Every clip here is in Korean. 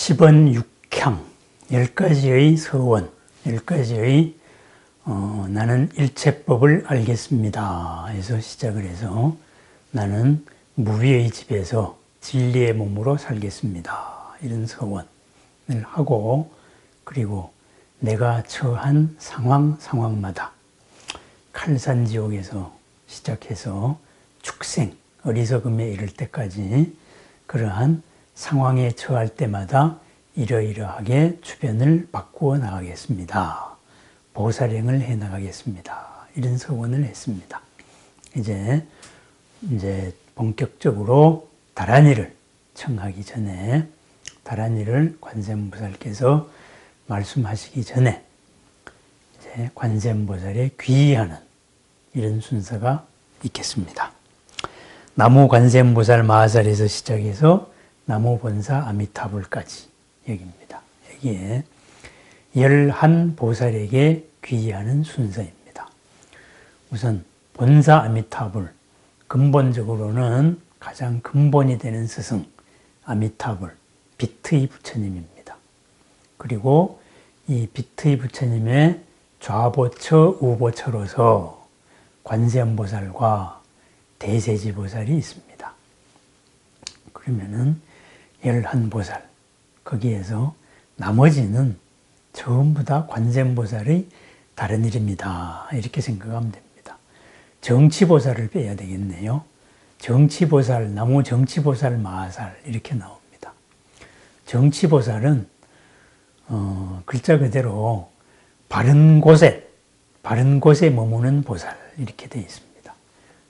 10원 6향, 10가지의 서원, 10가지의 어, 나는 일체법을 알겠습니다. 해서 시작을 해서 나는 무비의 집에서 진리의 몸으로 살겠습니다. 이런 서원을 하고 그리고 내가 처한 상황 상황마다 칼산 지옥에서 시작해서 축생, 어리석음에 이를 때까지 그러한 상황에 처할 때마다 이러이러하게 주변을 바꾸어 나가겠습니다. 보살행을 해 나가겠습니다. 이런 서원을 했습니다. 이제 이제 본격적으로 다란이를 청하기 전에 다란이를 관세음보살께서 말씀하시기 전에 이제 관세음보살에 귀의하는 이런 순서가 있겠습니다. 나무 관세음보살 마하살에서 시작해서 나무 본사 아미타불까지 여기입니다. 여기에 열한 보살에게 귀의하는 순서입니다. 우선 본사 아미타불 근본적으로는 가장 근본이 되는 스승 아미타불 비트의 부처님입니다. 그리고 이 비트의 부처님의 좌보처 우보처로서 관세음보살과 대세지보살이 있습니다. 그러면은 열한보살 거기에서 나머지는 전부 다 관세음보살의 다른 일입니다. 이렇게 생각하면 됩니다. 정치보살을 빼야 되겠네요. 정치보살, 나무 정치보살, 마하살 이렇게 나옵니다. 정치보살은 어, 글자 그대로 바른 곳에 바른 곳에 머무는 보살 이렇게 되어 있습니다.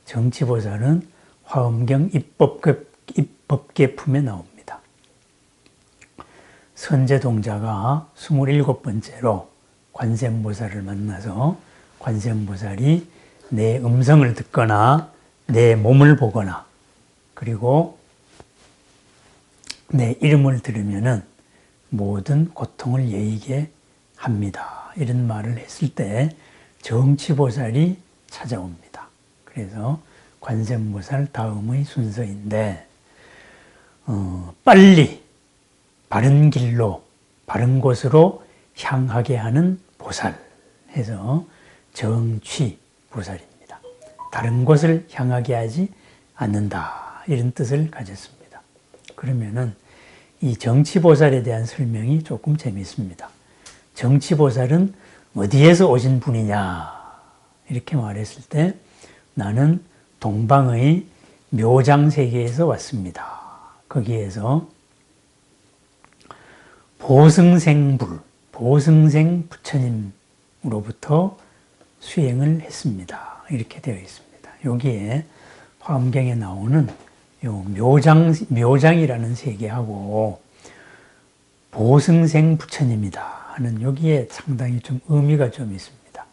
정치보살은 화엄경 입법계, 입법계품에 나옵니다. 선제동자가 27번째로 관세음보살을 만나서 관세음보살이 내 음성을 듣거나 내 몸을 보거나 그리고 내 이름을 들으면은 모든 고통을 예의게 합니다. 이런 말을 했을 때 정치보살이 찾아옵니다. 그래서 관세음보살 다음의 순서인데 어, 빨리 바른 길로 바른 곳으로 향하게 하는 보살 해서 정취 보살입니다. 다른 곳을 향하게 하지 않는다 이런 뜻을 가졌습니다. 그러면은 이 정치보살에 대한 설명이 조금 재밌습니다. 정치보살은 어디에서 오신 분이냐 이렇게 말했을 때 나는 동방의 묘장 세계에서 왔습니다. 거기에서 보승생불, 보승생 부처님으로부터 수행을 했습니다. 이렇게 되어 있습니다. 여기에 화엄경에 나오는 요 묘장, 묘장이라는 세계하고 보승생 부처님이다 하는 여기에 상당히 좀 의미가 좀 있습니다.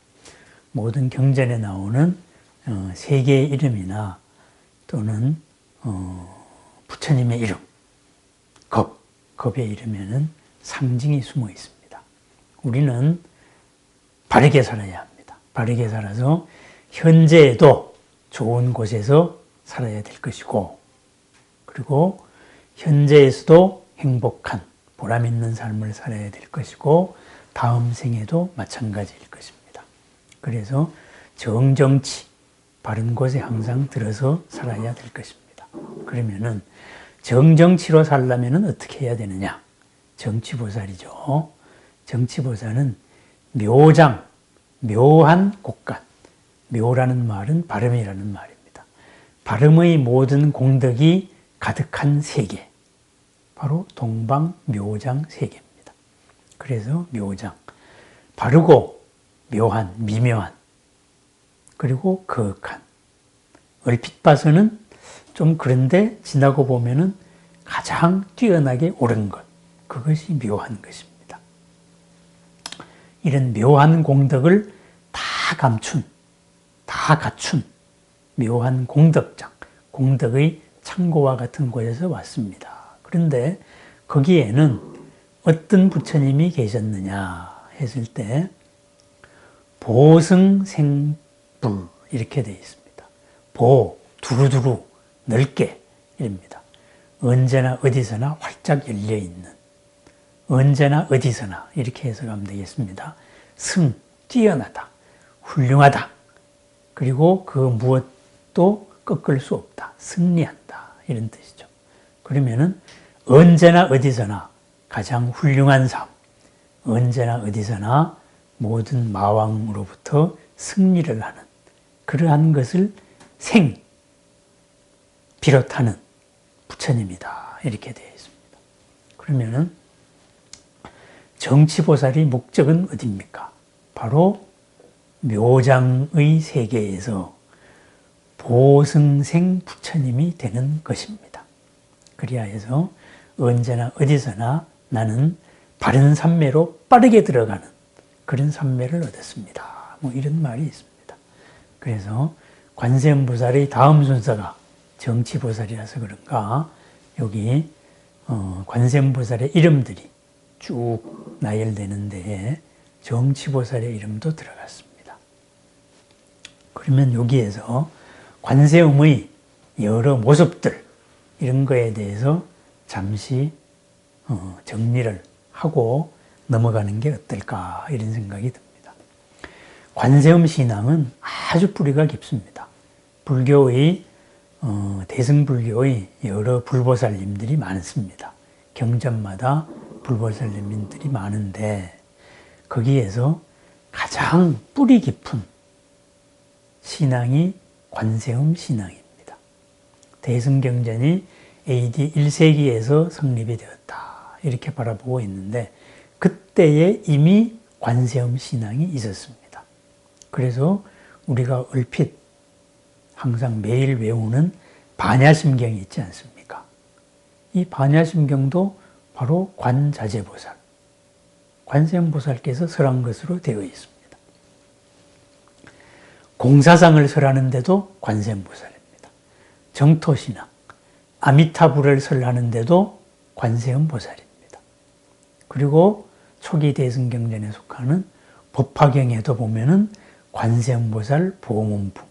모든 경전에 나오는 어, 세계의 이름이나 또는 어, 부처님의 이름, 겁, 겁의 이름에는 상징이 숨어 있습니다. 우리는 바르게 살아야 합니다. 바르게 살아서 현재에도 좋은 곳에서 살아야 될 것이고, 그리고 현재에서도 행복한 보람 있는 삶을 살아야 될 것이고, 다음 생에도 마찬가지일 것입니다. 그래서 정정치, 바른 곳에 항상 들어서 살아야 될 것입니다. 그러면은 정정치로 살려면 어떻게 해야 되느냐? 정치보살이죠. 정치보살은 묘장, 묘한 곳간. 묘라는 말은 발음이라는 말입니다. 발음의 모든 공덕이 가득한 세계. 바로 동방 묘장 세계입니다. 그래서 묘장. 바르고 묘한, 미묘한. 그리고 거룩한. 얼핏 봐서는 좀 그런데 지나고 보면은 가장 뛰어나게 옳은 것. 그것이 묘한 것입니다. 이런 묘한 공덕을 다 감춘, 다 갖춘 묘한 공덕장, 공덕의 창고와 같은 곳에서 왔습니다. 그런데 거기에는 어떤 부처님이 계셨느냐 했을 때 보승생불 이렇게 되어 있습니다. 보, 두루두루, 넓게 입니다. 언제나 어디서나 활짝 열려 있는 언제나 어디서나 이렇게 해석하면 되겠습니다. 승, 뛰어나다, 훌륭하다. 그리고 그 무엇도 꺾을 수 없다. 승리한다. 이런 뜻이죠. 그러면은 언제나 어디서나 가장 훌륭한 삶, 언제나 어디서나 모든 마왕으로부터 승리를 하는 그러한 것을 생, 비롯하는 부처님이다. 이렇게 되어 있습니다. 그러면은 정치보살의 목적은 어디입니까? 바로 묘장의 세계에서 보승생 부처님이 되는 것입니다. 그리하여서 언제나 어디서나 나는 바른 삼매로 빠르게 들어가는 그런 삼매를 얻었습니다. 뭐 이런 말이 있습니다. 그래서 관세음보살의 다음 순서가 정치보살이라서 그런가 여기 어, 관세음보살의 이름들이 쭉 나열되는데 정치보살의 이름도 들어갔습니다. 그러면 여기에서 관세음의 여러 모습들 이런 거에 대해서 잠시 어, 정리를 하고 넘어가는 게 어떨까 이런 생각이 듭니다. 관세음 신앙은 아주 뿌리가 깊습니다. 불교의 어, 대승불교의 여러 불보살님들이 많습니다. 경전마다 불보살님들이 많은데 거기에서 가장 뿌리 깊은 신앙이 관세음 신앙입니다. 대승경전이 AD 1세기에서 성립이 되었다. 이렇게 바라보고 있는데 그때에 이미 관세음 신앙이 있었습니다. 그래서 우리가 얼핏 항상 매일 외우는 반야심경이 있지 않습니까? 이 반야심경도 바로 관자재보살, 관세음보살께서 설한 것으로 되어 있습니다. 공사상을 설하는데도 관세음보살입니다. 정토신앙, 아미타불을 설하는데도 관세음보살입니다. 그리고 초기 대승경전에 속하는 법화경에도 보면은 관세음보살 보문품,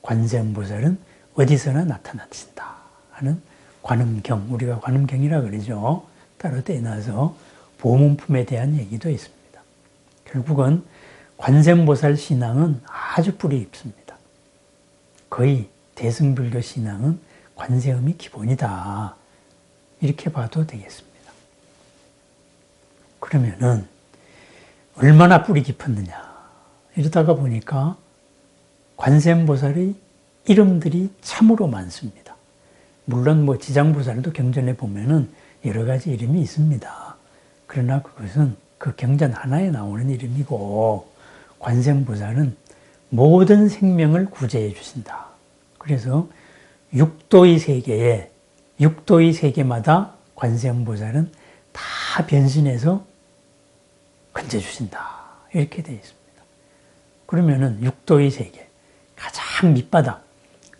관세음보살은 어디서나 나타나신다 하는 관음경, 우리가 관음경이라 그러죠. 따로 떼놔서 보문품에 대한 얘기도 있습니다. 결국은 관세음보살 신앙은 아주 뿌리 깊습니다. 거의 대승불교 신앙은 관세음이 기본이다. 이렇게 봐도 되겠습니다. 그러면은 얼마나 뿌리 깊었느냐. 이러다가 보니까 관세음보살의 이름들이 참으로 많습니다. 물론 뭐 지장보살도 경전에 보면은 여러 가지 이름이 있습니다. 그러나 그것은 그 경전 하나에 나오는 이름이고 관세음보살은 모든 생명을 구제해 주신다. 그래서 육도의 세계에 육도의 세계마다 관세음보살은 다 변신해서 건져 주신다. 이렇게 되어 있습니다. 그러면은 육도의 세계 가장 밑바닥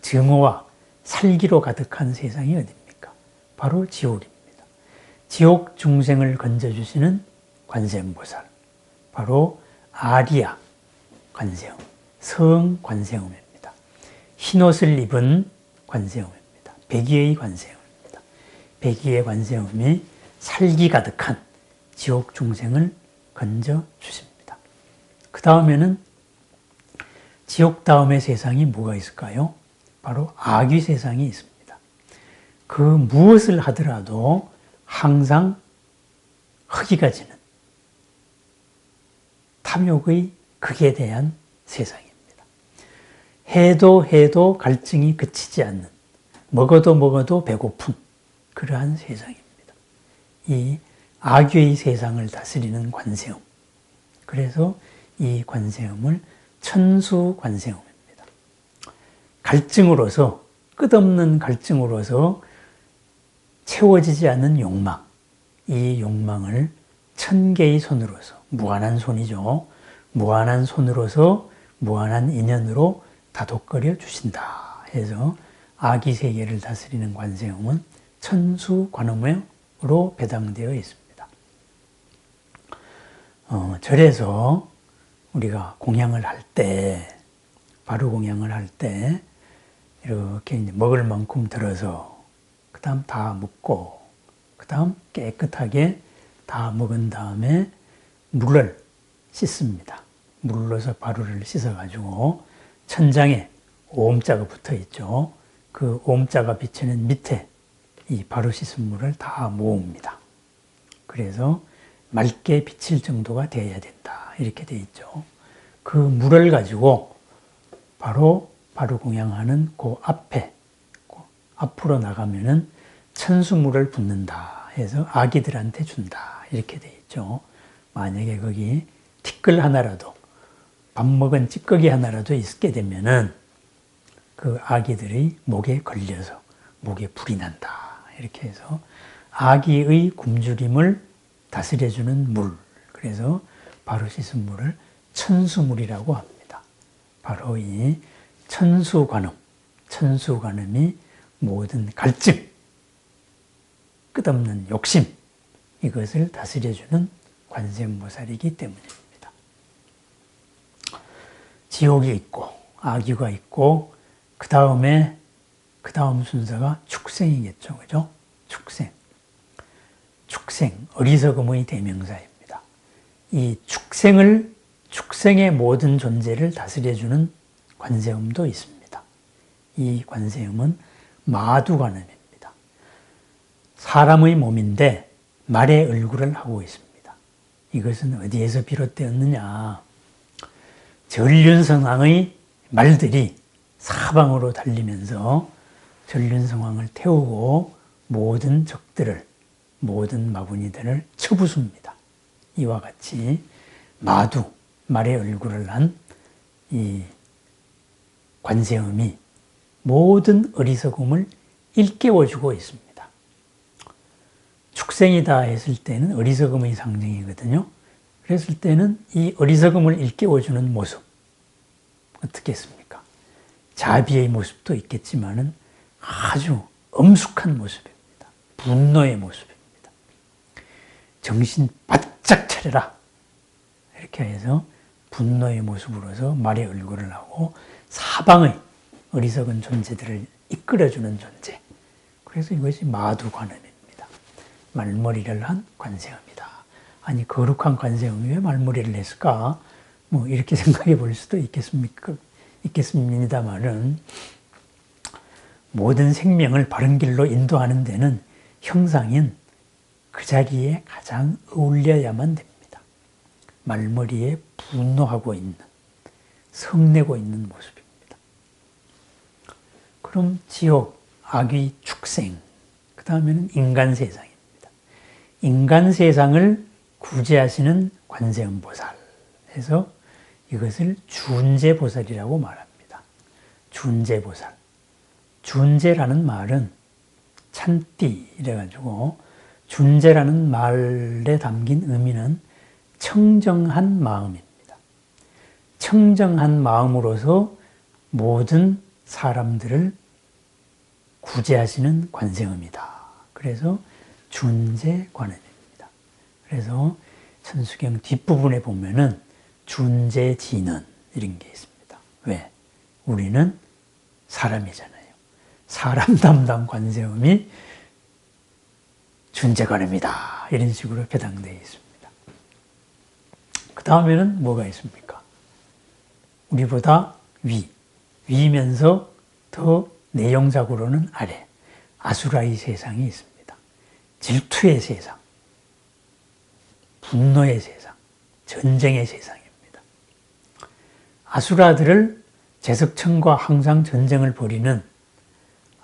증오와 살기로 가득한 세상이 어디입니까? 바로 지옥입니다. 지옥 중생을 건져 주시는 관세음보살. 바로 아리아 관세음, 성 관세음입니다. 흰옷을 입은 관세음입니다. 백의의 관세음입니다. 백의의 관세음이 살기 가득한 지옥 중생을 건져 주십니다. 그 다음에는 지옥 다음의 세상이 뭐가 있을까요? 바로 악의 세상이 있습니다. 그 무엇을 하더라도 항상 허기가 지는 탐욕의 극에 대한 세상입니다. 해도 해도 갈증이 그치지 않는 먹어도 먹어도 배고픈 그러한 세상입니다. 이 악의 세상을 다스리는 관세음. 그래서 이 관세음을 천수 관세음입니다. 갈증으로서 끝없는 갈증으로서 채워지지 않는 욕망, 이 욕망을 천 개의 손으로서 무한한 손이죠. 무한한 손으로서 무한한 인연으로 다독거려 주신다. 해서 아기 세계를 다스리는 관세음은 천수 관음으로 배당되어 있습니다. 어, 절에서 우리가 공양을 할 때, 바로 공양을 할 때, 이렇게 먹을 만큼 들어서, 그 다음 다 묻고, 그 다음 깨끗하게 다 먹은 다음에 물을 씻습니다. 물로서 바루를 씻어가지고 천장에 오음자가 붙어 있죠. 그 오음자가 비치는 밑에 이 바로 씻은 물을 다 모읍니다. 그래서 맑게 비칠 정도가 되어야 된다. 이렇게 돼 있죠. 그 물을 가지고 바로 바로 공양하는 그 앞에 그 앞으로 나가면은 천수물을 붓는다 해서 아기들한테 준다 이렇게 돼 있죠. 만약에 거기 티끌 하나라도 밥 먹은 찌꺼기 하나라도 있게 되면은 그 아기들의 목에 걸려서 목에 불이 난다 이렇게 해서 아기의 굶주림을 다스려주는 물 그래서 바로 씻은 물을 천수물이라고 합니다. 바로 이 천수관음 천수관음이 모든 갈증 끝없는 욕심 이것을 다스려주는 관세음보살이기 때문입니다. 지옥이 있고 악유가 있고 그 다음에 그 다음 순서가 축생이겠죠, 그죠? 축생, 축생 어리석음의 대명사입니다. 이 축생을 축생의 모든 존재를 다스려주는 관세음도 있습니다. 이 관세음은 마두관음입니다. 사람의 몸인데 말의 얼굴을 하고 있습니다. 이것은 어디에서 비롯되었느냐? 전륜성왕의 말들이 사방으로 달리면서 전륜성왕을 태우고 모든 적들을 모든 마구니들을 쳐부숩니다. 이와 같이 마두 말의 얼굴을 한 이 관세음이 모든 어리석음을 일깨워주고 있습니다. 축생이다 했을 때는 어리석음의 상징이거든요. 그랬을 때는 이 어리석음을 일깨워주는 모습 어떻게 했습니까? 자비의 모습도 있겠지만은 아주 엄숙한 모습입니다. 분노의 모습입니다. 정신 바짝 차려라. 이렇게 해서 분노의 모습으로서 말의 얼굴을 하고 사방의 어리석은 존재들을 이끌어주는 존재. 그래서 이것이 마두관음입니다. 말머리를 한 관세음이다. 아니 거룩한 관세음이 왜 말머리를 했을까? 뭐 이렇게 생각해 볼 수도 있겠습니까? 있겠습니다만은 모든 생명을 바른 길로 인도하는 데는 형상인 그 자리에 가장 어울려야만 됩니다. 말머리에 분노하고 있는, 성내고 있는 모습입니다. 그럼 지옥, 악의 축생, 그 다음에는 인간 세상입니다. 인간 세상을 구제하시는 관세음보살 해서 이것을 준제보살이라고 말합니다. 준제보살. 준제라는 말은 찬띠 이래가지고 준제라는 말에 담긴 의미는 청정한 마음입니다. 청정한 마음으로서 모든 사람들을 구제하시는 관세음이다. 그래서 준재관음입니다. 그래서 천수경 뒷부분에 보면은 준재진은 이런 게 있습니다. 왜? 우리는 사람이잖아요. 사람 담당 관세음이 준재관입니다. 이런 식으로 배당되어 있습니다. 그 다음에는 뭐가 있습니까? 우리보다 위, 위면서 더 내용적으로는 아래, 아수라의 세상이 있습니다. 질투의 세상, 분노의 세상, 전쟁의 세상입니다. 아수라들을 제석천과 항상 전쟁을 벌이는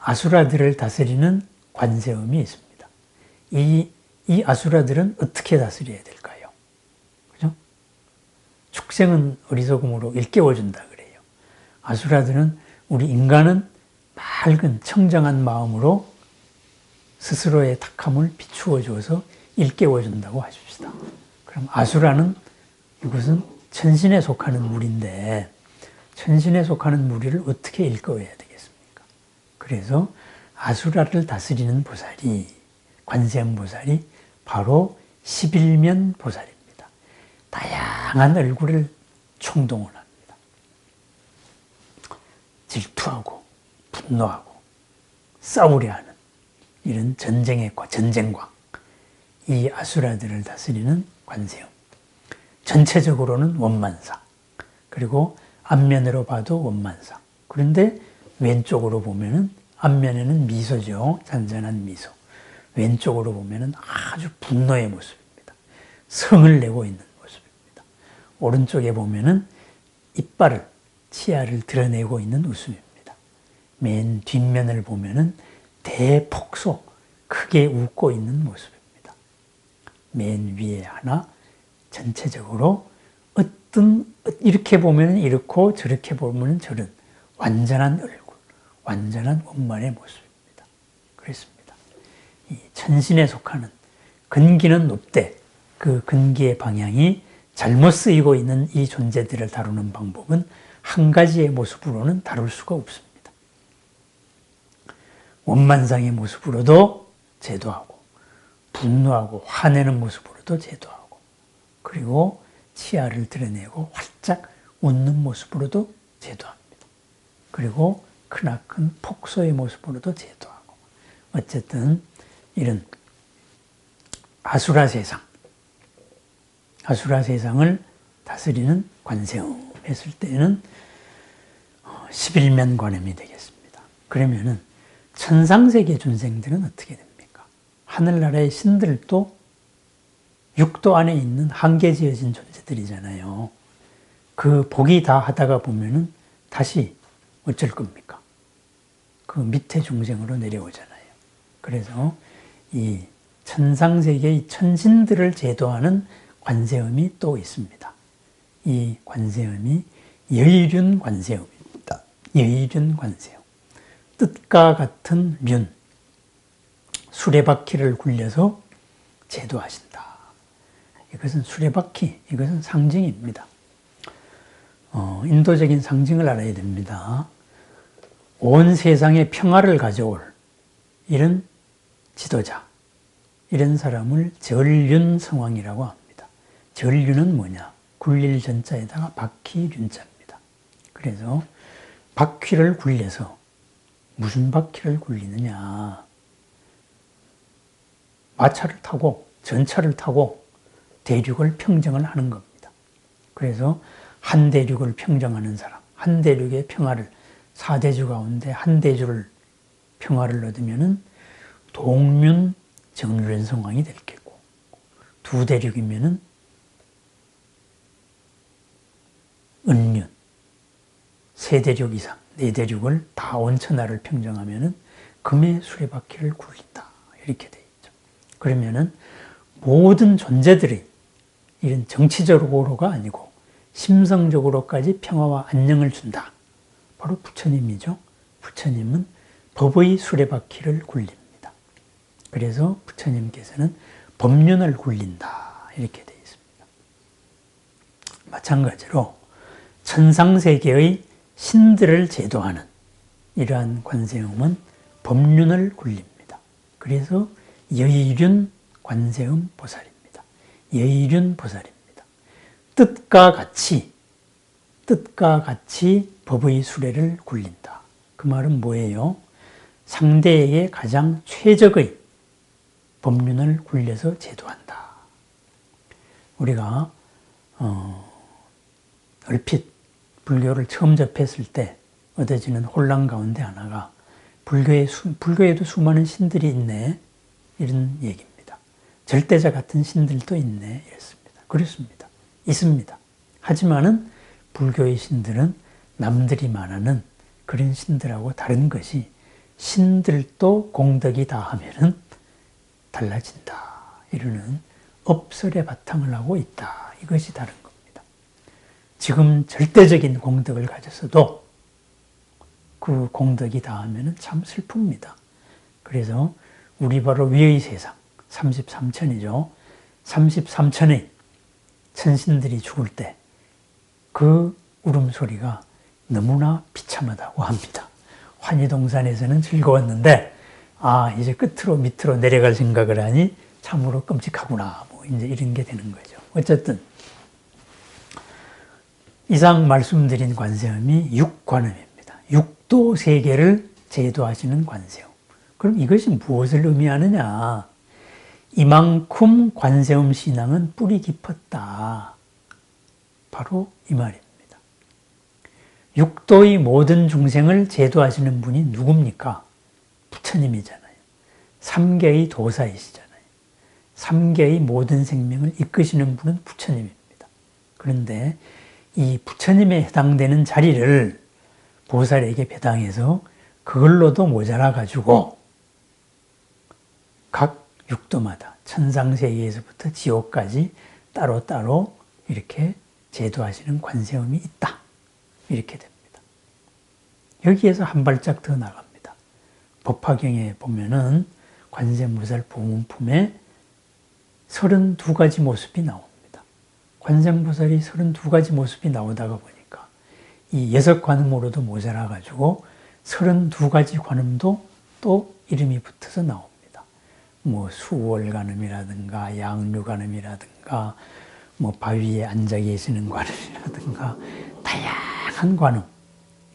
아수라들을 다스리는 관세음이 있습니다. 이, 이 아수라들은 어떻게 다스려야 될까요? 그죠? 축생은 어리석음으로 일깨워준다 그래요. 아수라들은 우리 인간은 맑은 청정한 마음으로 스스로의 탁함을 비추어 줘서 일깨워준다고 하십시다. 그럼 아수라는 이것은 천신에 속하는 물인데 천신에 속하는 무리를 어떻게 일깨워야 되겠습니까? 그래서 아수라를 다스리는 보살이 관세음 보살이 바로 11면 보살입니다. 다양한 얼굴을 총동원 합니다. 질투하고 분노하고 싸우려 하는 이런 전쟁의 전쟁광 이 아수라들을 다스리는 관세음. 전체적으로는 원만상. 그리고 앞면으로 봐도 원만상. 그런데 왼쪽으로 보면은 앞면에는 미소죠. 잔잔한 미소. 왼쪽으로 보면은 아주 분노의 모습입니다. 성을 내고 있는 모습입니다. 오른쪽에 보면은 이빨을, 치아를 드러내고 있는 웃음입니다. 맨 뒷면을 보면은 대폭소, 크게 웃고 있는 모습입니다. 맨 위에 하나, 전체적으로 어떤, 이렇게 보면 이렇고 저렇게 보면 저런 완전한 얼굴, 완전한 원만의 모습입니다. 그렇습니다. 이 천신에 속하는 근기는 높되 그 근기의 방향이 잘못 쓰이고 있는 이 존재들을 다루는 방법은 한 가지의 모습으로는 다룰 수가 없습니다. 원만상의 모습으로도 제도하고 분노하고 화내는 모습으로도 제도하고 그리고 치아를 드러내고 활짝 웃는 모습으로도 제도합니다. 그리고 크나큰 폭소의 모습으로도 제도하고 어쨌든 이런 아수라 세상 아수라 세상을 다스리는 관세음 했을 때는 11면 관음이 되겠습니다. 그러면은 천상세계 존생들은 어떻게 됩니까? 하늘나라의 신들도 육도 안에 있는 한계 지어진 존재들이잖아요. 그 복이 다 하다가 보면은 다시 어쩔 겁니까? 그 밑에 중생으로 내려오잖아요. 그래서 이 천상세계의 천신들을 제도하는 관세음이 또 있습니다. 이 관세음이 여의륜 관세음입니다. 여의륜 관세음. 뜻과 같은 륜, 수레바퀴를 굴려서 제도하신다. 이것은 수레바퀴, 이것은 상징입니다. 어, 인도적인 상징을 알아야 됩니다. 온 세상에 평화를 가져올 이런 지도자, 이런 사람을 절륜 성왕이라고 합니다. 절륜은 뭐냐? 굴릴 전자에다가 바퀴 륜자입니다. 그래서 바퀴를 굴려서 무슨 바퀴를 굴리느냐? 마차를 타고 전차를 타고 대륙을 평정을 하는 겁니다. 그래서 한 대륙을 평정하는 사람, 한 대륙의 평화를 사대주 가운데 한 대주를 평화를 얻으면은 동륜 정륜 성왕이 될 거고 두 대륙이면은 은륜 세 대륙 이상 네 대륙을 다 온천하를 평정하면은 금의 수레바퀴를 굴린다 이렇게 돼 있죠. 그러면은 모든 존재들이 이런 정치적으로가 아니고 심성적으로까지 평화와 안녕을 준다. 바로 부처님이죠. 부처님은 법의 수레바퀴를 굴립니다. 그래서 부처님께서는 법륜을 굴린다. 이렇게 되어 있습니다. 마찬가지로 천상세계의 신들을 제도하는 이러한 관세음은 법륜을 굴립니다. 그래서 여의륜 관세음 보살입니다. 여의륜 보살입니다. 뜻과 같이 뜻과 같이 법의 수레를 굴린다. 그 말은 뭐예요? 상대에게 가장 최적의 법륜을 굴려서 제도한다. 우리가 어, 얼핏 불교를 처음 접했을 때 얻어지는 혼란 가운데 하나가 불교에 수, 불교에도 수많은 신들이 있네 이런 얘기입니다. 절대자 같은 신들도 있네 이랬습니다. 그렇습니다. 있습니다. 하지만은 불교의 신들은 남들이 말하는 그런 신들하고 다른 것이 신들도 공덕이 다 하면은 달라진다. 이러는 업설의 바탕을 하고 있다. 이것이 다른. 지금 절대적인 공덕을 가졌어도 그 공덕이 다하면은 참 슬픕니다. 그래서 우리 바로 위의 세상 33천이죠. 33천의 천신들이 죽을 때 그 울음소리가 너무나 비참하다고 합니다. 환희동산에서는 즐거웠는데, 아, 이제 끝으로 밑으로 내려갈 생각을 하니 참으로 끔찍하구나. 뭐, 이제 이런 게 되는 거죠. 어쨌든, 이상 말씀드린 관세음이 육관음입니다. 육도 세계를 제도하시는 관세음. 그럼 이것이 무엇을 의미하느냐? 이만큼 관세음 신앙은 뿌리 깊었다. 바로 이 말입니다. 육도의 모든 중생을 제도하시는 분이 누굽니까? 부처님이잖아요. 삼계의 도사이시잖아요. 삼계의 모든 생명을 이끄시는 분은 부처님입니다. 그런데 이 부처님에 해당되는 자리를 보살에게 배당해서 그걸로도 모자라 가지고 각 육도마다 천상세계에서부터 지옥까지 따로따로 이렇게 제도하시는 관세음이 있다. 이렇게 됩니다. 여기에서 한 발짝 더 나갑니다. 법화경에 보면은 관세무살 보문품에 32가지 모습이 나옵니다. 관세음보살이 32가지 모습이 나오다가 보니까 이 여섯 관음으로도 모자라 가지고 32가지 관음도 또 이름이 붙어서 나옵니다. 뭐 수월 관음이라든가 양류 관음이라든가 뭐 바위에 앉아 계시는 관음이라든가 다양한 관음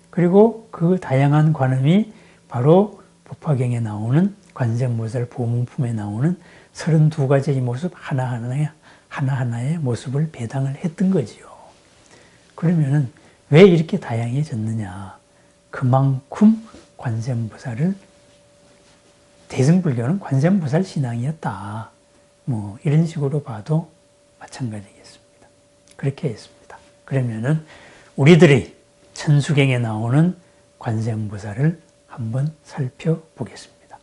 그리고 그 다양한 관음이 바로 법화경에 나오는 관세음보살 보문품에 나오는 32가지의 모습 하나하나의 하나하나의 모습을 배당을 했던 거지요. 그러면은 왜 이렇게 다양해졌느냐? 그만큼 관세음보살을 대승불교는 관세음보살 신앙이었다. 뭐 이런 식으로 봐도 마찬가지겠습니다. 그렇게 했습니다. 그러면은 우리들이 천수경에 나오는 관세음보살을 한번 살펴보겠습니다.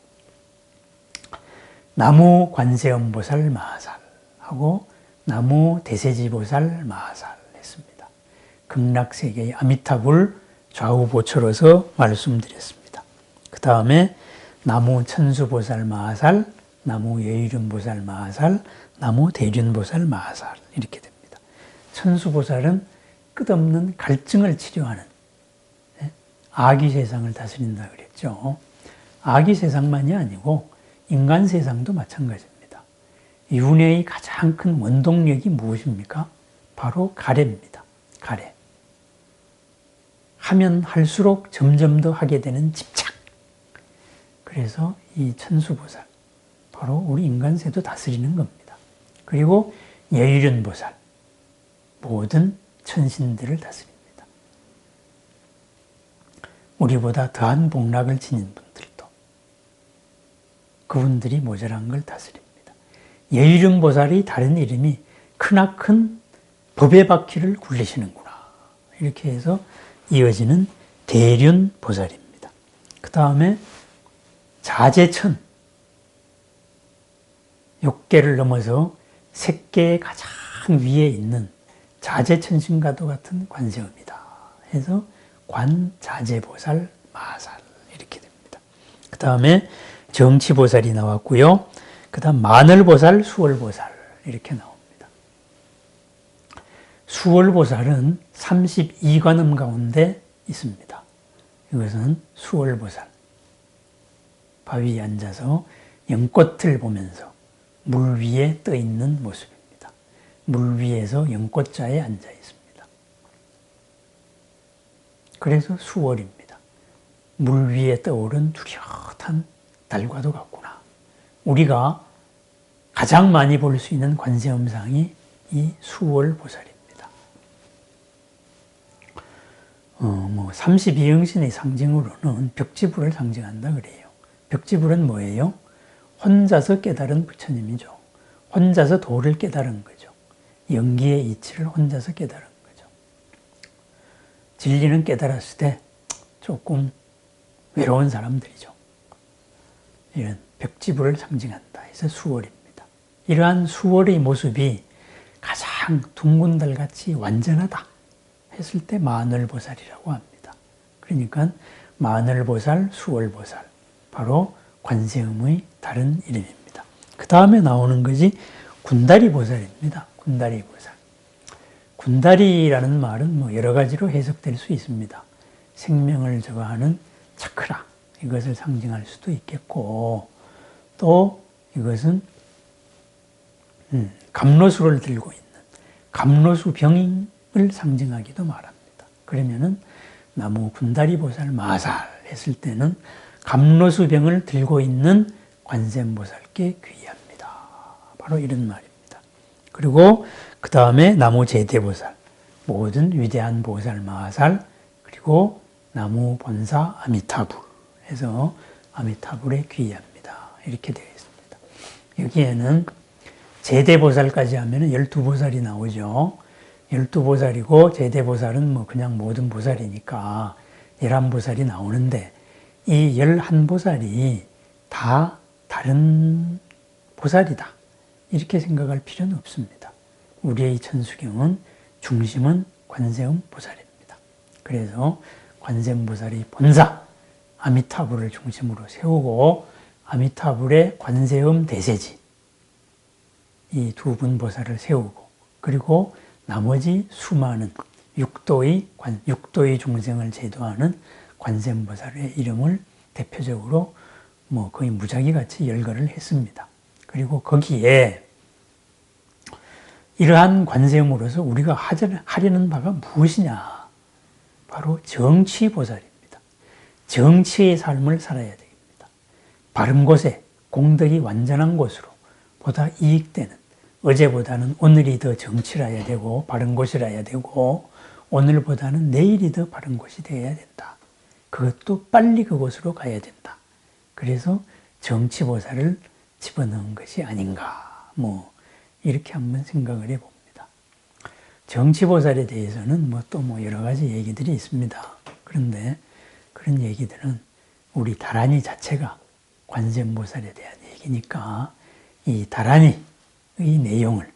나무 관세음보살 마살 하고 나무 대세지보살 마살 했습니다. 극락세계의 아미타불 좌우보초로서 말씀드렸습니다. 그 다음에 나무 천수보살 마살, 나무 예의륜보살 마살, 나무 대륜보살 마살 이렇게 됩니다. 천수보살은 끝없는 갈증을 치료하는 예? 아기 세상을 다스린다 그랬죠. 아기 세상만이 아니고 인간 세상도 마찬가지입니다. 윤회의 가장 큰 원동력이 무엇입니까? 바로 가래입니다. 가래. 하면 할수록 점점 더 하게 되는 집착. 그래서 이 천수보살, 바로 우리 인간세도 다스리는 겁니다. 그리고 예의륜보살, 모든 천신들을 다스립니다. 우리보다 더한 복락을 지닌 분들도 그분들이 모자란 걸 다스립니다. 예의륜 보살이 다른 이름이 크나큰 법의 바퀴를 굴리시는구나. 이렇게 해서 이어지는 대륜 보살입니다. 그 다음에 자재천, 육계를 넘어서 색계의 가장 위에 있는 자재천신과도 같은 관세음이다. 해서 관자재보살 마살 이렇게 됩니다. 그 다음에 정치보살이 나왔고요. 그 다음 마늘보살, 수월보살 이렇게 나옵니다. 수월보살은 32관음 가운데 있습니다. 이것은 수월보살. 바위에 앉아서 연꽃을 보면서 물 위에 떠 있는 모습입니다. 물 위에서 연꽃자에 앉아 있습니다. 그래서 수월입니다. 물 위에 떠오른 뚜렷한 달과도 같구나. 우리가 가장 많이 볼 수 있는 관세음상이 이 수월 보살입니다. 어, 뭐 32영신의 상징으로는 벽지불을 상징한다 그래요. 벽지불은 뭐예요? 혼자서 깨달은 부처님이죠. 혼자서 도를 깨달은 거죠. 연기의 이치를 혼자서 깨달은 거죠. 진리는 깨달았을 때 조금 외로운 사람들이죠. 이런 벽지부를 상징한다 해서 수월입니다. 이러한 수월의 모습이 가장 둥근 달같이 완전하다 했을 때 마늘보살이라고 합니다. 그러니까 마늘보살, 수월보살 바로 관세음의 다른 이름입니다. 그 다음에 나오는 것이 군다리보살입니다. 군다리 보살. 군다리라는 말은 뭐 여러 가지로 해석될 수 있습니다. 생명을 저거하는 차크라 이것을 상징할 수도 있겠고 또 이것은 음, 감로수를 들고 있는 감로수 병인을 상징하기도 말합니다. 그러면은 나무 군다리 보살 마살 했을 때는 감로수 병을 들고 있는 관세음보살께 귀합니다. 바로 이런 말입니다. 그리고 그 다음에 나무 제대보살, 모든 위대한 보살 마하살, 그리고 나무 본사 아미타불 해서 아미타불에 귀의합니다. 이렇게 되어 있습니다. 여기에는 제대보살까지 하면 열두 보살이 나오죠. 열두 보살이고 제대보살은 뭐 그냥 모든 보살이니까 열한 보살이 나오는데 이 열한 보살이 다 다른 보살이다. 이렇게 생각할 필요는 없습니다. 우리의 천수경은 중심은 관세음 보살입니다. 그래서 관세음 보살이 본사 아미타불을 중심으로 세우고 아미타불의 관세음 대세지 이 두 분 보살을 세우고 그리고 나머지 수많은 육도의 관, 육도의 중생을 제도하는 관세음 보살의 이름을 대표적으로 뭐 거의 무작위 같이 열거를 했습니다. 그리고 거기에 이러한 관세음으로서 우리가 하려는 바가 무엇이냐? 바로 정치보살입니다. 정치의 삶을 살아야 됩니다. 바른 곳에 공덕이 완전한 곳으로 보다 이익되는 어제보다는 오늘이 더 정치라야 되고 바른 곳이라야 되고 오늘보다는 내일이 더 바른 곳이 되어야 된다. 그것도 빨리 그곳으로 가야 된다. 그래서 정치보살을 집어넣은 것이 아닌가. 뭐 이렇게 한번 생각을 해봅니다. 정치보살에 대해서는 뭐 또뭐 여러 가지 얘기들이 있습니다. 그런데 그런 얘기들은 우리 다란이 자체가 관세음보살에 대한 얘기니까 이 다란이의 내용을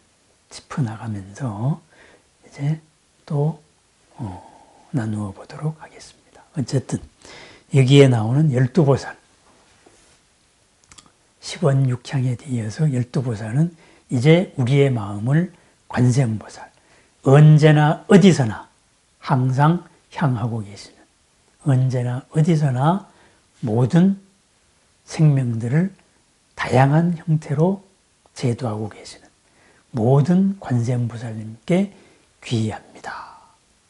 짚어나가면서 이제 또 어, 나누어 보도록 하겠습니다. 어쨌든 여기에 나오는 열두 보살 10원 육향에 이어서 열두 보살은 이제 우리의 마음을 관세음보살 언제나 어디서나 항상 향하고 계시는 언제나 어디서나 모든 생명들을 다양한 형태로 제도하고 계시는 모든 관세음보살님께 귀의합니다.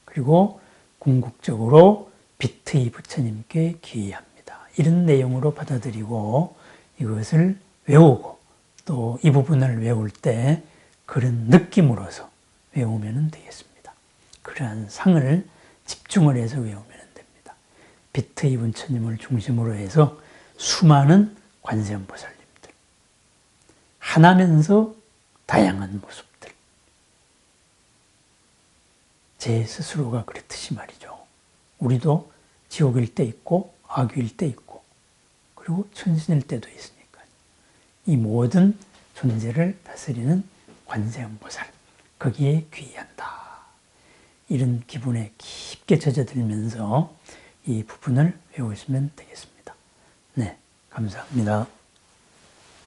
그리고 궁극적으로 비트이 부처님께 귀의합니다. 이런 내용으로 받아들이고 이것을 외우고 또 이 부분을 외울 때 그런 느낌으로서 외우면 되겠습니다. 그러한 상을 집중을 해서 외우면 됩니다. 비트이 부처님을 중심으로 해서 수많은 관세음보살님들 하나면서 다양한 모습들 제 스스로가 그렇듯이 말이죠. 우리도 지옥일 때 있고 악귀일 때 있고 그리고 천신일 때도 있으니까 이 모든 존재를 다스리는 관세음보살 거기에 귀의한다. 이런 기분에 깊게 젖어들면서 이 부분을 외우시면 되겠습니다. 네, 감사합니다.